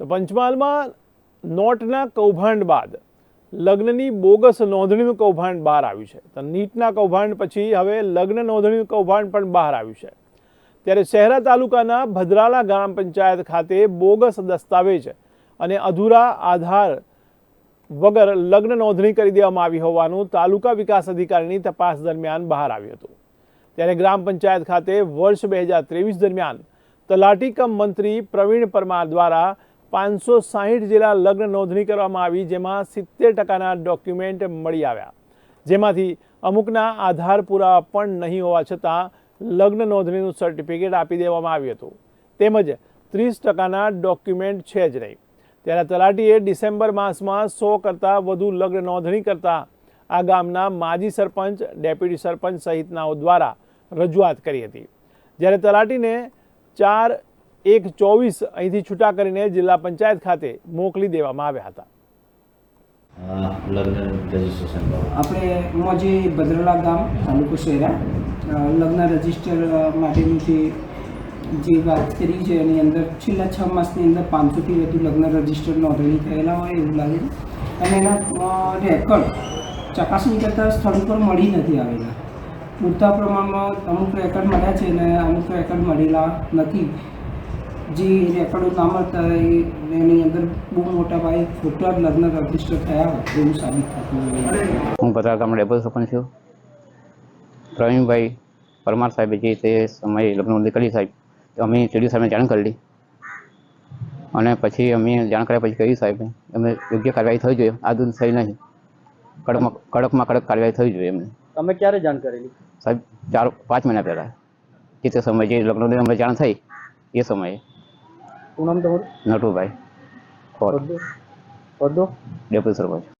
તો પંચમહાલમાં નોટના કૌભાંડ બાદ લગ્નની બોગસ નોંધણીનું કૌભાંડ બહાર આવ્યું છે. તો નીટના કૌભાંડ પછી હવે લગ્ન નોંધણીનું કૌભાંડ પણ બહાર આવ્યું છે. ત્યારે શહેરા તાલુકાના ભદ્રાલા ગ્રામ પંચાયત ખાતે બોગસ દસ્તાવેજ અને અધૂરા આધાર વગર લગ્ન નોંધણી કરી દેવામાં આવી હોવાનું તાલુકા વિકાસ અધિકારીની તપાસ દરમિયાન બહાર આવ્યું હતું. ત્યારે ગ્રામ પંચાયત ખાતે વર્ષ બે હજાર ત્રેવીસ દરમિયાન તલાટી કમ મંત્રી પ્રવીણ પરમાર દ્વારા પાંચસો સાહીઠ જેટલા લગ્ન નોંધણી કરવામાં આવી, જેમાં સિત્તેર ટકાના ડોક્યુમેન્ટ મળી આવ્યા. જેમાંથી અમુકના આધાર પુરાવા પણ નહીં હોવા છતાં લગ્ન નોંધણીનું સર્ટિફિકેટ આપી દેવામાં આવ્યું હતું. તેમજ ત્રીસ ટકાના ડોક્યુમેન્ટ છે જ નહીં. ત્યારે તલાટીએ ડિસેમ્બર માસમાં સો કરતાં વધુ લગ્ન નોંધણી કરતા આ ગામના માજી સરપંચ, ડેપ્યુટી સરપંચ સહિતનાઓ દ્વારા રજૂઆત કરી હતી. જ્યારે તલાટીને ચાર એક ચોવીસ અહીંથી છૂટા કરીને જિલ્લા પંચાયત ખાતે મોકલી દેવામાં આવ્યા હતા. લગ્ન રજિસ્ટ્રેશન બાબત આપણે મોજે ભદ્રલા ગામ તાલુકો શહેરા લગ્ન રજિસ્ટર માટેની જે જે વાત કરી છે એની અંદર છેલ્લા છ માસની અંદર પાંચસોથી વધુ લગ્ન રજિસ્ટર નોંધણી થયેલા હોય એવું લાગે છે. અને એના રેકર્ડ ચકાસણી કરતાં સ્થળ ઉપર મળી નથી આવેલા. પૂરતા પ્રમાણમાં અમુક રેકર્ડ મળ્યા છે અને અમુક રેકોર્ડ મળેલા નથી. જે રેકર્ડો ના મળતા એની અંદર બહુ મોટા પાયે ખોટા લગ્ન રજિસ્ટર થયા હોય એવું સાબિત થતું હું બધા ગામનો ડેપો સરપંચ છું. પ્રવીણભાઈ પરમાર સાહેબે જે તે સમયે લગ્ન નોંધણી કરી સાહેબ તો અમે સીડીઓ સાહેબને જાણ કરી અને પછી અમે જાણ કર્યા પછી કહ્યું સાહેબ અમે યોગ્ય કાર્યવાહી થવી જોઈએ આ દૂધ થઈ નહીં. કડકમાં કડકમાં કડક કાર્યવાહી થવી જોઈએ એમને. તમે ક્યારે જાણ કરેલી સાહેબ ચાર પાંચ મહિના પહેલાં જે તે સમયે જે લગ્ન નોંધણી અમને જાણ થઈ એ સમયે. શું નામ તમારું? નટુભાઈ. ખોટ હોદ્દો ડેપ્યુટી ડેપો સરપંચ